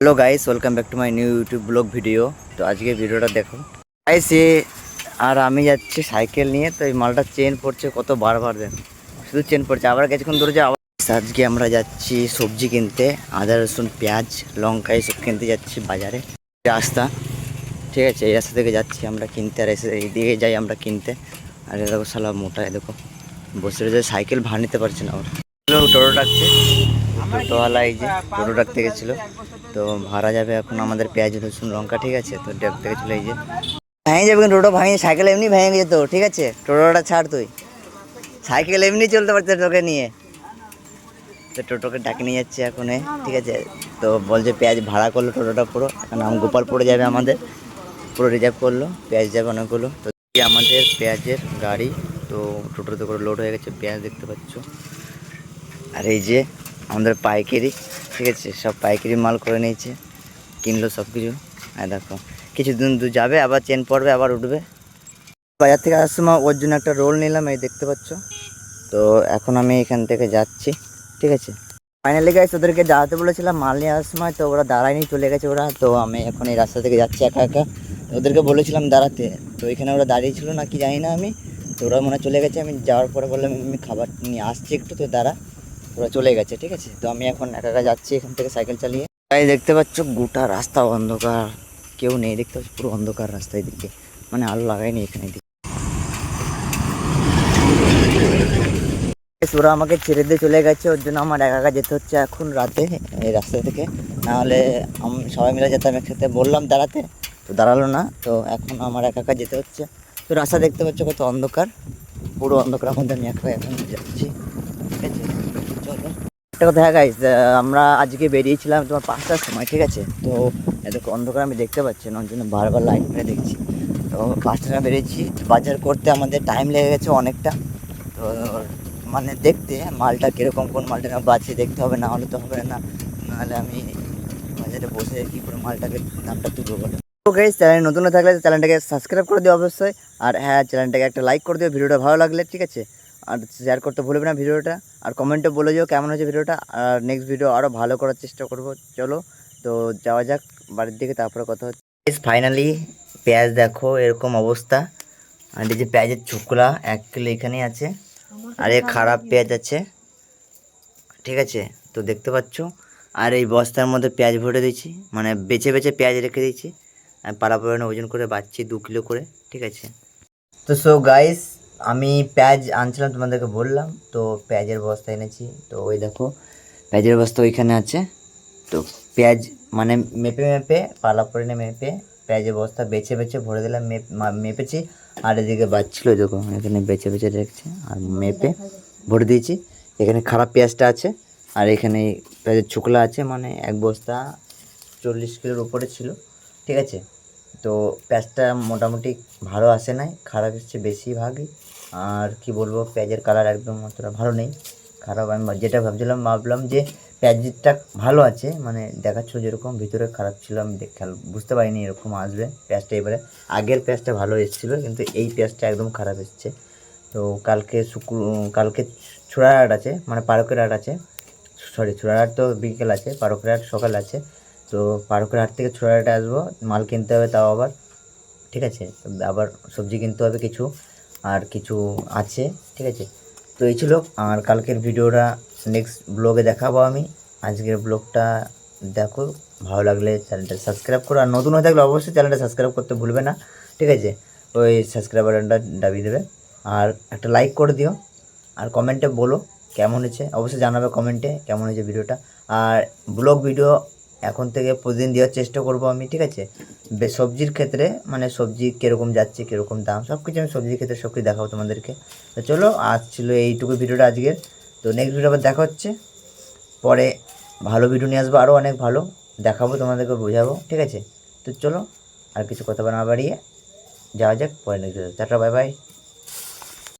Hello guys, welcome back to my new YouTube vlog video. তো আজকে ভিডিওটা দেখো। গাইস, এ আর আমি যাচ্ছি সাইকেল নিয়ে, তো এই মালটা চেন পড়ছে কত বারবার দেখো শুধু চেন পড়ছে, আবার কিছুক্ষণ ধরে যে আবার আজকে আমরা যাচ্ছি সবজি কিনতে, আদা, রসুন, পেঁয়াজ, লঙ্কা এইসব কিনতে যাচ্ছি বাজারে। রাস্তা। ঠিক আছে, এই রাস্তা থেকে যাচ্ছি আমরা কিনতে, আর এসে এইদিকে যাই আমরা কিনতে। আর দেখো সালা মোটা দেখো। বসে রয়েছে, সাইকেল ভাড় নিতে পারছে না ওর। টোটো ডাকছে টোটোওয়ালা এই যে টোটো ডাকতে গেছিল তো ভাড়া যাবে এখন আমাদের পেঁয়াজ, রসুন, লঙ্কা, ঠিক আছে? তো ডাকতে গেছিল এই যে। ভেঙে যাবে কিন্তু টোটো ভাঙে সাইকেল এমনি ভেঙে যেত ঠিক আছে? টোটোটা ছাড় তুই। সাইকেল এমনি চলতে পারছে তোকে নিয়ে। তো টোটোকে ডাকে নিয়ে যাচ্ছে এখন, ঠিক আছে? তো বলছে পেঁয়াজ ভাড়া করল টোটোটা পুরো, এখন আম গোপালপুরে যাবে আমাদের। পুরো রিজার্ভ করল, পেঁয়াজ যাবে অনেকগুলো। তো আমাদের পেঁয়াজের গাড়ি, তো টোটোতে করে লোড হয়ে গেছে, পেঁয়াজ দেখতে পাচ্ছ। আর এই যে আমাদের পাইকারি, ঠিক আছে? সব পাইকারি মাল করে নিয়েছে, কিনলো সব কিছু আর দেখো, কিছুদিন দূর যাবে, আবার চেন পড়বে, আবার উঠবে। বাজার থেকে আসার সময় ওর জন্য একটা রোল নিলাম, এই দেখতে পাচ্ছ। তো এখন আমি এখান থেকে যাচ্ছি, ঠিক আছে? ফাইনালি গাইস ওদেরকে দাঁড়াতে বলেছিলাম, মাল নিয়ে আসার সময়, তো ওরা দাঁড়ায়নি, চলে গেছে ওরা। তো আমি এখন এই রাস্তা থেকে যাচ্ছি একা একা। ওদেরকে বলেছিলাম দাঁড়াতে। তো এখানে ওরা দাঁড়িয়েছিল না, কি জানি না আমি। তো ওরা মনে চলে গেছে, আমি যাওয়ার পরে বললাম, আমি খাবার নিয়ে আসছি একটু, তো দাঁড়া। ওরা চলে গেছে, ঠিক আছে? তো আমি এখন একা একা যাচ্ছি এখান থেকে সাইকেল চালিয়ে। তাই দেখতে পাচ্ছ গোটা রাস্তা অন্ধকার। কেউ নেই, দেখতে পাচ্ছ পুরো অন্ধকার রাস্তায় দিকে মানে আলো লাগায়নি এখানে ওরা আমাকে ছেড়ে দিয়ে চলে গেছে, ওর জন্য আমার একা একা যেতে হচ্ছে এখন রাতে, এই রাস্তা থেকে। নাহলে আমি, সবাই মিলে যেতাম একসাথে। বললাম দাঁড়াতে, তো দাঁড়াল না, তো এখন আমার একা একা যেতে হচ্ছে। তো রাস্তা দেখতে পাচ্ছ কত অন্ধকার। পুরো অন্ধকার মধ্যে আমি একা এখন যাচ্ছি, ঠিক আছে? একটা কথা হ্যাঁ গাইস আমরা আজকে বেরিয়েছিলাম তোমার পাঁচটার সময়, ঠিক আছে? তো এত অন্ধকার আমি দেখতে পাচ্ছি না, ওর জন্য বারবার লাইট মেরে দেখছি। তো পাঁচটা সময় বেরিয়েছি বাজার করতে আমাদের টাইম লেগে গেছে অনেকটা। তো মানে দেখতে, মালটা কীরকম, কোন মালটা না বাছে দেখতে হবে না, হলে তো হবে না। নাহলে আমি বাজারে বসে কী করে মালটাকে দামটা তুলবো বলে। তো গাইস চ্যানেল নতুন থাকলে চ্যানেলটাকে সাবস্ক্রাইব করে দিও অবশ্যই। আর হ্যাঁ চ্যানেলটাকে একটা লাইক করে দিও, ভিডিওটা ভালো লাগলে, ঠিক আছে? আর শেয়ার করতে ভুলবে না ভিডিওটা। আর কমেন্টে বলে দিও কেমন হয়েছে ভিডিওটা। আর নেক্সট ভিডিও আরও ভালো করার চেষ্টা করব। চলো, তো যাওয়া যাক, বাড়ির দিকে, তারপরে কথা হচ্ছে। ফাইনালি পেঁয়াজ দেখো, এরকম অবস্থা। আর এই যে পেঁয়াজের চুকলা এক কিলো এখানেই আছে। আর এ খারাপ পেঁয়াজ আছে। ঠিক আছে, তো দেখতে পাচ্ছ। আর এই বস্তার মধ্যে পেঁয়াজ ভরে দিয়েছি। মানে বেছে বেছে পেঁয়াজ রেখে দিয়েছি। আর পাড়া ওজন করে বাচ্ছি দু কিলো করে। ঠিক আছে। তো সো গাইস আমি পেঁয়াজ আনছিলাম তোমাদেরকে বললাম, তো পেঁয়াজের বস্তা এনেছি। তো ওই দেখো, পেঁয়াজের বস্তা ওইখানে আছে। তো পেঁয়াজ মানে মেপে মেপে, পালা পরে মেপে, পেঁয়াজের বস্তা বেছে বেছে ভরে দিলাম মেপেছি। আর এদিকে বাচ্ছিল দেখো, এখানে বেছে বেছে রেখেছে, আর মেপে ভরে দিয়েছি। এখানে খারাপ পেঁয়াজটা আছে, আর এখানে পেঁয়াজের শুকলা আছে মানে এক বস্তা চল্লিশ কিলোর উপরে ছিল, ঠিক আছে? তো পেঁয়াজটা মোটামুটি ভালো আসে নাই, খারাপ এসছে বেশিরভাগই। আর কি বলব পেঁয়াজের কালার একদম অতটা ভালো নেই। খারাপ আমি যেটা ভাবছিলাম, ভাবলাম যে পেঁয়াজটা ভালো আছে মানে দেখাচ্ছিল যেরকম, ভিতরে খারাপ ছিল, আমি খেয়াল, বুঝতে পারিনি এরকম আসবে পেঁয়াজটা এবারে। আগের পেঁয়াজটা ভালো এসেছিল, কিন্তু এই পেঁয়াজটা একদম খারাপ এসছে। তো কালকে শুক্র, কালকে ছোড়ার হাট আছে মানে পারকের হাট আছে। সরি ছোড়ার হাট তো বিকেল আছে, পারকের হাট সকাল আছে। তো পারকের হাট থেকে হাটে আসব, মাল কিনতে হবে তাও আবার, ঠিক আছে? আবার সবজি কিনতে হবে কিছু, আর কিছু আছে, ঠিক আছে? তো এই ছিল, আর কালকের ভিডিওটা নেক্সট ব্লগে দেখাবো আমি। আজকের ব্লগটা দেখো, ভালো লাগলে চ্যানেলটা সাবস্ক্রাইব করো, আর নতুন হয়ে থাকলে অবশ্যই চ্যানেলটা সাবস্ক্রাইব করতে ভুলবে না, ঠিক আছে? ওই সাবস্ক্রাইব বাটনটা দাবিয়ে দেবে, আর একটা লাইক করে দিও, আর কমেন্টে বলো কেমন হয়েছে, অবশ্যই জানাবে কমেন্টে কেমন হয়েছে ভিডিওটা আর ব্লগ ভিডিও এখন থেকে প্রতিদিন দেওয়ার চেষ্টা করব আমি, ঠিক আছে? সবজির ক্ষেত্রে মানে সবজি কীরকম যাচ্ছে, কীরকম দাম সব কিছু আমি সবজির ক্ষেত্রে সব কিছু দেখাবো তোমাদেরকে। তো চলো, আজ ছিল এইটুকু ভিডিওটা আজকের। তো নেক্সট ভিডিও আবার দেখা হচ্ছে। পরে ভালো ভিডিও নিয়ে আসব আরও অনেক ভালো দেখাবো, তোমাদেরকে বোঝাবো, ঠিক আছে? তো চলো, আর কিছু কথা না বাড়িয়ে যাওয়া যাক পরে next video tata bye bye